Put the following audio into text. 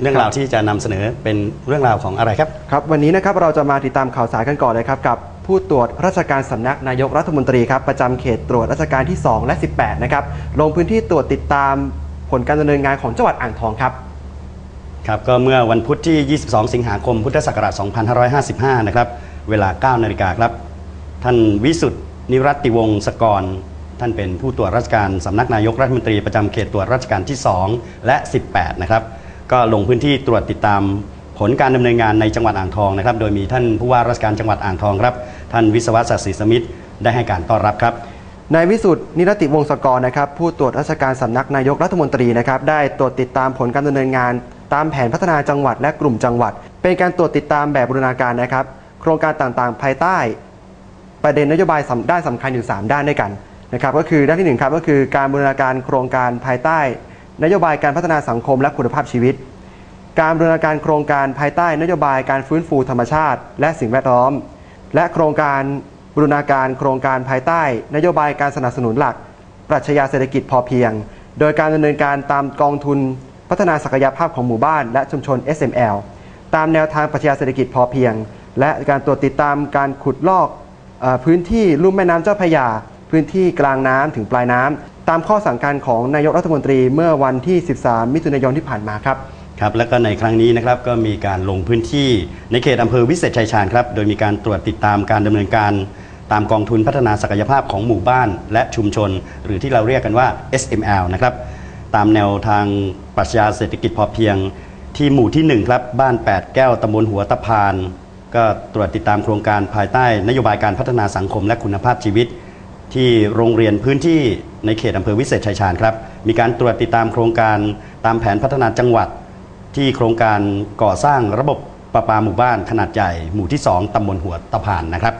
เรื่องราวที่จะนำเสนอเป็นเรื่องราวของอะไรครับครับ วันนี้นะครับเราจะมาติดตามข่าวสารกันก่อนเลยครับกับผู้ตรวจราชการสำนักนายกรัฐมนตรีครับประจำเขตตรวจราชการที่ 2 และ 18 นะครับลงพื้นที่ตรวจติดตามผลการดำเนินงานของจังหวัดอ่างทองครับครับก็เมื่อวันพุธที่ 22 สิงหาคมพุทธศักราช 2555 นะครับเวลา 9 นาฬิกาครับ ท่านวิสุทธ์นิรัตติวงศ์สกร ท่านเป็นผู้ตรวจราชการสำนักนายกรัฐมนตรีประจำเขตตรวจราชการที่ 2 และ 18 นะครับ ก็ลงพื้นที่ตรวจติดตามผลการดำเนินงานในจังหวัดอ่างทองนะครับ โดยมีท่านผู้ว่าราชการจังหวัดอ่างทองครับ ท่านวิศวศักดิ์ศรีสมิทธิ์ได้ให้การต้อนรับครับนายวิสุทธ์นิรติวงศกรนะครับผู้ตรวจราชการสำนักนายกรัฐมนตรีนะครับได้ตรวจติดตามผลการดำเนินงาน ตามแผนพัฒนาจังหวัดและกลุ่มจังหวัด เป็นการตรวจติดตามแบบบูรณาการนะครับ โครงการต่างๆ ภายใต้ ประเด็นนโยบายสด้านสำคัญอยู่ 3 ด้านด้วยกันนะครับก็คือด้านที่หนึ่งครับก็คือการบูรณาการโครงการภายใต้ นโยบายการพัฒนาสังคมและคุณภาพชีวิต การบรณาการโครงการภายใต้นโยบายการฟื้นฟูธรรมชาติ และสิ่งแวดล้อม และโครงการบรณาการโครงการภายใต้ นโยบายการสนับสนุนหลัก ปรัชญาเศรษฐกิจพอเพียง โดยการดำเนินการตามกองทุน พัฒนาศักยภาพของหมู่บ้านและชุมชน SML ตามแนวทางปรัชญาเศรษฐกิจพอเพียง และการตรวจติดตามการขุดลอกอพื้นที่ลุ่มแม่น้ำเจ้าพระยา พื้นที่กลางน้ำถึงปลายน้ำ ตามข้อสั่งการของนายกรัฐมนตรีเมื่อวันที่ 13 มิถุนายนที่ผ่านมาครับครับแล้วก็ในครั้งนี้นะครับก็มีการลงพื้นที่ในเขตอำเภอวิเศษชัยชาญครับโดยมีการตรวจติดตามการดำเนินการตามกองทุนพัฒนาศักยภาพของหมู่บ้านและชุมชน หรือที่เราเรียกกันว่า SML นะครับตามแนวทางปรัชญาเศรษฐกิจพอเพียง ที่หมู่ที่1ครับบ้าน 8 แก้วตำบลหัวตะพาน ก็ตรวจติดตามโครงการภายใต้นโยบายการพัฒนาสังคมและคุณภาพชีวิต ที่โรงเรียนพื้นที่ในเขตอำเภอวิเศษชัยชาญครับ มีการตรวจติดตามโครงการตามแผนพัฒนาจังหวัด ที่โครงการก่อสร้างระบบประปาหมู่บ้านขนาดใหญ่ หมู่ที่ 2 ตำบลหัวตะพานนะครับ